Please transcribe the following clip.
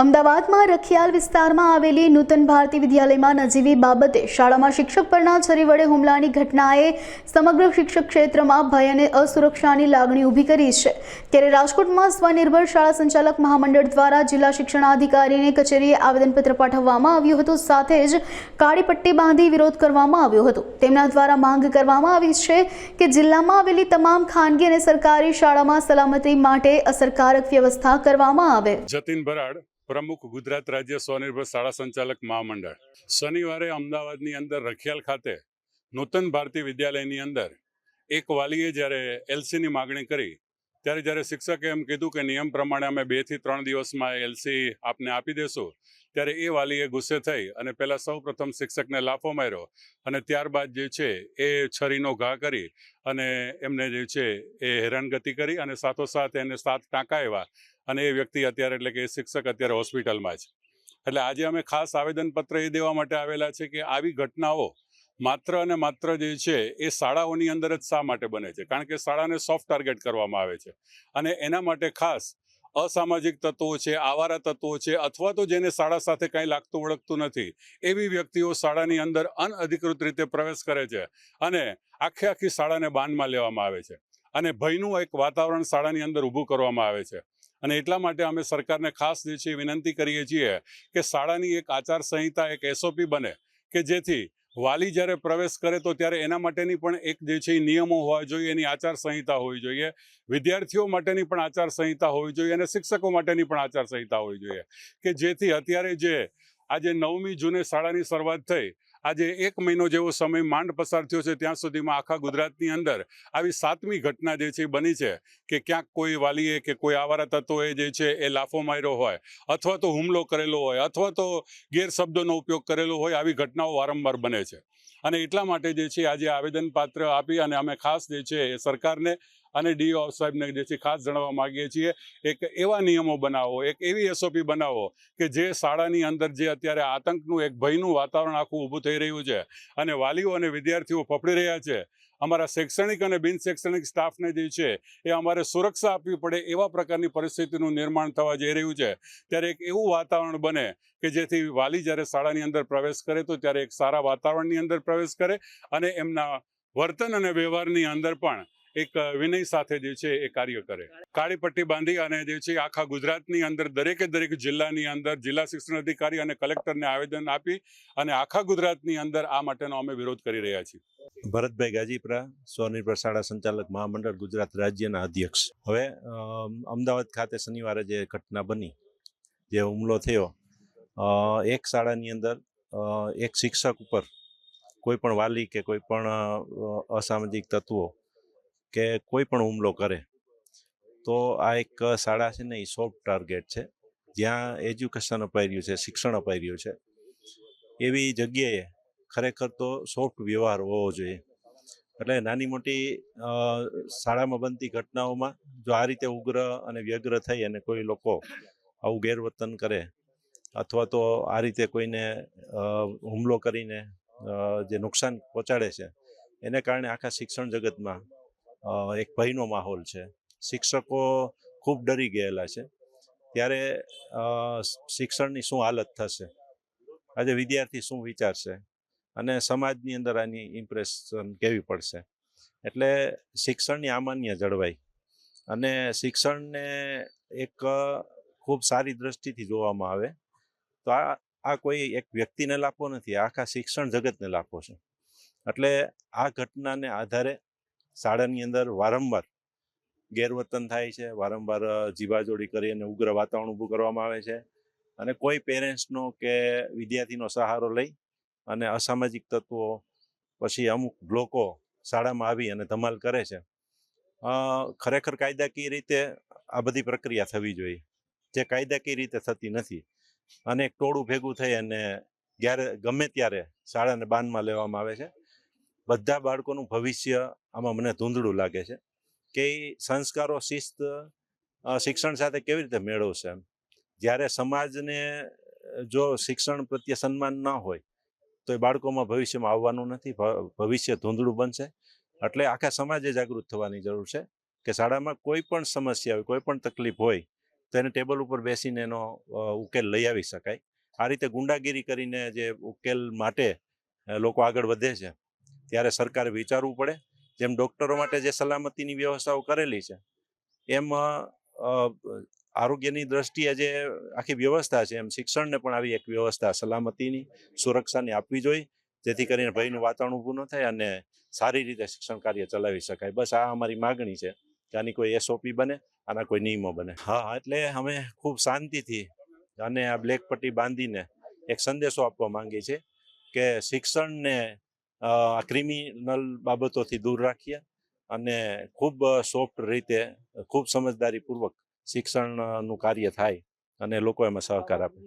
અમદાવાદમાં રખિયાલ વિસ્તારમાં આવેલી નૂતન ભારતી વિદ્યાલયમાં નજીવી બાબતે શાળામાં શિક્ષક પરના છરી વડે હુમલાની ઘટનાએ સમગ્ર શિક્ષક ક્ષેત્રમાં ભય અને અસુરક્ષાની લાગણી ઊભી કરી છે. ત્યારે રાજકોટમાં સ્વનિર્ભર શાળા સંચાલક મહામંડળ દ્વારા જિલ્લા શિક્ષણાધિકારીને કચેરીએ આવેદનપત્ર પાઠવવામાં આવ્યું હતું. સાથે જ કાળી પટ્ટી બાંધી વિરોધ કરવામાં આવ્યો હતો. તેમના દ્વારા માંગ કરવામાં આવી છે કે જિલ્લામાં આવેલી તમામ ખાનગી અને સરકારી શાળામાં સલામતી માટે અસરકારક વ્યવસ્થા કરવામાં આવે. જતીન ભરાડ પ્રમુખ ગુજરાત રાજ્ય સ્વનિર્ભર શાળા સંચાલક મહામંડળ. શનિવારે અમદાવાદની અંદર રખિયાલ ખાતે નૂતન ભારતી વિદ્યાલયની અંદર એક વાલીએ જ્યારે એલસીની માગણી કરી, ત્યારે જ્યારે શિક્ષકે એમ કીધું કે નિયમ પ્રમાણે અમે બેથી ત્રણ દિવસમાં એલસી આપને આપી દેશું ત્યારે એ વાલીએ ગુસ્સે થઈ અને પહેલાં સૌ પ્રથમ શિક્ષકને લાફો માર્યો અને ત્યારબાદ જે છે એ છરીનો ઘા કરી અને એમને જે છે એ હેરાનગતિ કરી અને સાથોસાથ એને સાત ટાંકા આવ્યા અને એ વ્યક્તિ અત્યારે એટલે કે એ શિક્ષક અત્યારે હોસ્પિટલમાં છે. એટલે આજે અમે ખાસ આવેદનપત્ર એ દેવા માટે આવેલા છે કે આવી ઘટનાઓ માત્ર અને માત્ર જે છે એ શાળાઓની અંદર જ શા માટે બને છે? કારણ કે શાળાને સોફ્ટ ટાર્ગેટ કરવામાં આવે છે અને એના માટે ખાસ અસામાજિક તત્વો છે, આવારા તત્વો છે, અથવા તો જેને શાળા સાથે કંઈ લાગતું ઓળખતું નથી, એવી વ્યક્તિઓ શાળાની અંદર અનઅધિકૃત રીતે પ્રવેશ કરે છે અને આખે આખી શાળાને બાનમાં લેવામાં આવે છે. અને ભયનું એક વાતાવરણ શાળાની અંદર ઊભું કરવામાં આવે છે. અને એટલા માટે અમે સરકારને ખાસ જે છે વિનંતી કરીએ છીએ કે શાળાની એક આચાર સંહિતા એક એસઓપી બને કે જેથી વાલી જ્યારે પ્રવેશ કરે તો ત્યારે એના માટેની પણ એક જે છે એ નિયમો હોવા જોઈએ, એની આચાર સંહિતા હોવી જોઈએ. વિદ્યાર્થીઓ માટેની પણ આચાર સંહિતા હોવી જોઈએ અને શિક્ષકો માટેની પણ આચાર સંહિતા હોવી જોઈએ. કે જેથી અત્યારે જે આજે નવમી જૂને શાળાની શરૂઆત થઈ આજે એક મહિનો જેવો સમય માંડ પસાર થયો છે, ત્યાં સુધીમાં આખા ગુજરાતની અંદર આવી સાતમી ઘટના જે છે બની છે કે ક્યાંક કોઈ વાલીએ કે કોઈ આવારા તત્વોએ જે છે એ લાફો માર્યો હોય, અથવા તો હુમલો કરેલો હોય, અથવા તો ગેરશબ્દોનો ઉપયોગ કરેલો હોય, આવી ઘટનાઓ વારંવાર બને છે. અને એટલા માટે જે છે આજે આવેદનપાત્ર આપી અને અમે ખાસ જે છે એ સરકારને અને ડીઓ સાહેબને જે છે ખાસ જણાવવા માગીએ છીએ, એક એવા નિયમો બનાવો, એક એવી એસઓપી બનાવો કે જે શાળાની અંદર જે અત્યારે આતંકનું એક ભયનું વાતાવરણ આખું ઊભું થઈ રહ્યું છે અને વાલીઓ અને વિદ્યાર્થીઓ ફફડી રહ્યા છે. અમારા શૈક્ષણિક અને બિન શૈક્ષણિક સ્ટાફને જે છે એ અમારે સુરક્ષા આપવી પડે એવા પ્રકારની પરિસ્થિતિનું નિર્માણ થવા જઈ રહ્યું છે. ત્યારે એક એવું વાતાવરણ બને કે જેથી વાલી જ્યારે શાળાની અંદર પ્રવેશ કરે તો ત્યારે એક સારા વાતાવરણની અંદર પ્રવેશ કરે અને એમના વર્તન અને વ્યવહારની અંદર પણ એક વિનય સાથે જે છે એ કાર્ય કરે. કાળી પટ્ટી બાંધી અને જે છે આખા ગુજરાતની અંદર દરેકે દરેક જિલ્લાની અંદર જિલ્લા શિક્ષણ અધિકારી અને કલેક્ટરને આવેદન આપી અને આખા ગુજરાતની અંદર આ માટેનો અમે વિરોધ કરી રહ્યા છીએ. ભરતભાઈ ગાજીપરા, સ્વનિર્ભર શાળા સંચાલક મહામંડળ ગુજરાત રાજ્યના અધ્યક્ષ. હવે અમદાવાદ ખાતે શનિવારે જે ઘટના બની, જે હુમલો થયો એક શાળાની અંદર એક શિક્ષક ઉપર કોઈ પણ વાલી કે કોઈ પણ અસામાજિક તત્વો કે કોઈ પણ હુમલો કરે, તો આ એક શાળા છે ને એ સોફ્ટ ટાર્ગેટ છે. જ્યાં એજ્યુકેશન અપાઈ રહ્યું છે, શિક્ષણ અપાઈ રહ્યું છે. એવી જગ્યાએ ખરેખર તો સોફ્ટ વ્યવહાર હોવો જોઈએ. એટલે નાની મોટી શાળામાં બનતી ઘટનાઓમાં જો આ રીતે ઉગ્ર અને વ્યગ્ર થઈ અને કોઈ લોકો આવું ગેરવર્તન કરે, અથવા તો આ રીતે કોઈને હુમલો કરીને જે નુકસાન પહોંચાડે છે, એને કારણે આખા શિક્ષણ જગતમાં એક ભયનો માહોલ છે. શિક્ષકો ખૂબ ડરી ગયેલા છે. ત્યારે શિક્ષણની શું હાલત થશે? આજે વિદ્યાર્થી શું વિચારશે? અને સમાજની અંદર આની ઇમ્પ્રેશન કેવી પડશે? એટલે શિક્ષણની આમાન્ય જળવાઈ અને શિક્ષણને એક ખૂબ સારી દ્રષ્ટિથી જોવામાં આવે, તો આ આ કોઈ એક વ્યક્તિને લાભો નથી. આખા શિક્ષણ જગતને લાભો છે. એટલે આ ઘટનાને આધારે શાળાની અંદર વારંવાર ગેરવર્તન થાય છે, વારંવાર જીવાજોડી કરી અને ઉગ્ર વાતાવરણ ઊભું કરવામાં આવે છે અને કોઈ પેરેન્ટ્સનો કે વિદ્યાર્થીનો સહારો લઈ અને અસામાજિક તત્વો પછી અમુક લોકો શાળામાં આવી અને ધમાલ કરે છે. ખરેખર કાયદાકીય રીતે આ બધી પ્રક્રિયા થવી જોઈએ. જે કાયદાકીય રીતે થતી નથી અને એક ટોળું ભેગું થઈ અને જ્યારે ગમે ત્યારે શાળાને બાનમાં લેવામાં આવે છે. બધા બાળકોનું ભવિષ્ય આમાં મને ધૂંધળું લાગે છે કે એ સંસ્કારો, શિસ્ત શિક્ષણ સાથે કેવી રીતે મેળવશે એમ? જ્યારે સમાજને જો શિક્ષણ પ્રત્યે સન્માન ન હોય, તો એ બાળકોમાં ભવિષ્યમાં આવવાનું નથી. ભવિષ્ય ધૂંધળું બનશે. એટલે આખા સમાજે જાગૃત થવાની જરૂર છે કે શાળામાં કોઈ પણ સમસ્યા હોય, કોઈ પણ તકલીફ હોય, તો એને ટેબલ ઉપર બેસીને એનો ઉકેલ લઈ આવી શકાય. આ રીતે ગુંડાગીરી કરીને જે ઉકેલ માટે લોકો આગળ વધે છે, ત્યારે સરકારે વિચારવું પડે જેમ ડૉક્ટરો માટે જે સલામતીની વ્યવસ્થાઓ કરેલી છે, એમ આરોગ્યની દ્રષ્ટિએ જે આખી વ્યવસ્થા છે. એમ શિક્ષણને પણ આવી એક વ્યવસ્થા સલામતીની, સુરક્ષાની આપવી જોઈએ, જેથી કરીને ભયનું વાતાવરણ ઊભું ન થાય અને સારી રીતે શિક્ષણ કાર્ય ચલાવી શકાય. બસ આ અમારી માગણી છે કે આની કોઈ એસઓપી બને, આના કોઈ નિયમો બને. હા, એટલે અમે ખૂબ શાંતિથી અને આ બ્લેક પટ્ટી બાંધીને એક સંદેશો આપવા માંગીએ છીએ કે શિક્ષણને ક્રિમિનલ બાબતોથી દૂર રાખીએ અને ખૂબ સોફ્ટ રીતે, ખૂબ સમજદારીપૂર્વક શિક્ષણનું કાર્ય થાય અને લોકો એમાં સહકાર આપે.